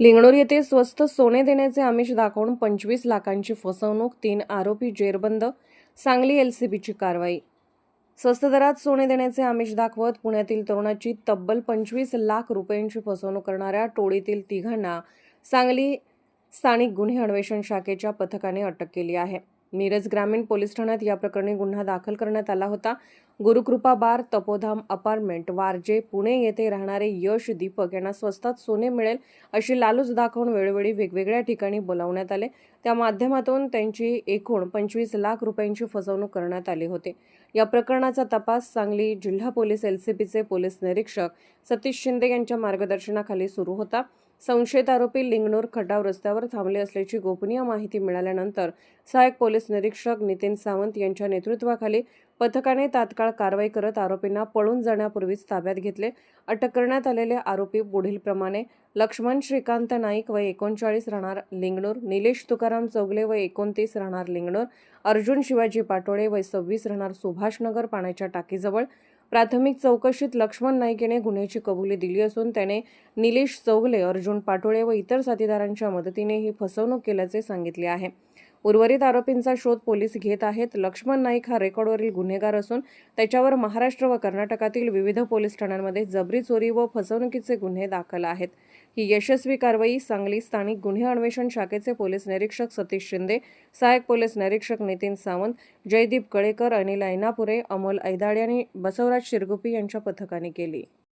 लिंगणूर येथे स्वस्त सोने देण्याचे आमिष दाखवून पंचवीस लाखांची फसवणूक तीन आरोपी जेरबंद सांगली एलसीबीची कारवाई. स्वस्त दरात सोने देण्याचे आमिष दाखवत पुण्यातील तरुणाची तब्बल पंचवीस लाख रुपयांची फसवणूक करणाऱ्या टोळीतील तिघांना सांगली स्थानिक गुन्हे अन्वेषण शाखेच्या पथकाने अटक केली आहे. मिरज ग्रामीण पोलीस ठाण्यात या प्रकरणी गुन्हा दाखल करण्यात आला होता. गुरुकृपा बार तपोधाम अपार्टमेंट वारजे पुणे येथे राहणारे यश दीपक यांना स्वस्तात सोने मिळेल अशी लालूच दाखवून वेळोवेळी वेगवेगळ्या ठिकाणी बोलावण्यात आले. त्या माध्यमातून त्यांची एकूण पंचवीस लाख रुपयांची फसवणूक करण्यात आली होती. या प्रकरणाचा तपास सांगली जिल्हा पोलीस एलसीबीचे पोलीस निरीक्षक सतीश शिंदे यांच्या मार्गदर्शनाखाली सुरू होता. संशयित आरोपी लिंगणूर खटाव रस्त्यावर थांबले असल्याची गोपनीय माहिती मिळाल्यानंतर सहाय्यक पोलीस निरीक्षक नितीन सावंत यांच्या नेतृत्वाखाली पथकाने तात्काळ कारवाई करत आरोपींना पळून जाण्यापूर्वीच ताब्यात घेतले. अटक करण्यात आलेले आरोपी पुढीलप्रमाणे लक्ष्मण श्रीकांत नाईक व एकोणचाळीस राहणार लिंगणूर निलेश तुकाराम चौगले व एकोणतीस राहणार लिंगणूर अर्जुन शिवाजी पाटोळे व सव्वीस राहणार सुभाषनगर पाण्याच्या टाकीजवळ प्राथमिक चौकशीत लक्ष्मण नाईक याने गुन्ह्याची कबुली दिली असून त्याने निलेश चौगले अर्जुन पाटोळे व इतर साथीदारांच्या मदतीने ही फसवणूक केल्याचे सांगितले आहे. उर्वरित आरोपींचा शोध पोलीस घेत आहेत. लक्ष्मण नाईक हा रेकॉर्डवरील गुन्हेगार असून त्याच्यावर महाराष्ट्र व कर्नाटकातील विविध पोलीस ठाण्यांमध्ये जबरी चोरी व फसवणुकीचे गुन्हे दाखल आहेत. ही यशस्वी कारवाई सांगली स्थानिक गुन्हे अन्वेषण शाखेचे पोलीस निरीक्षक सतीश शिंदे सहाय्यक पोलीस निरीक्षक नितीन सावंत जयदीप कळेकर अनिल ऐनापुरे अमोल ऐदाडे आणि बसवराज शिरगुपी यांच्या पथकाने केली.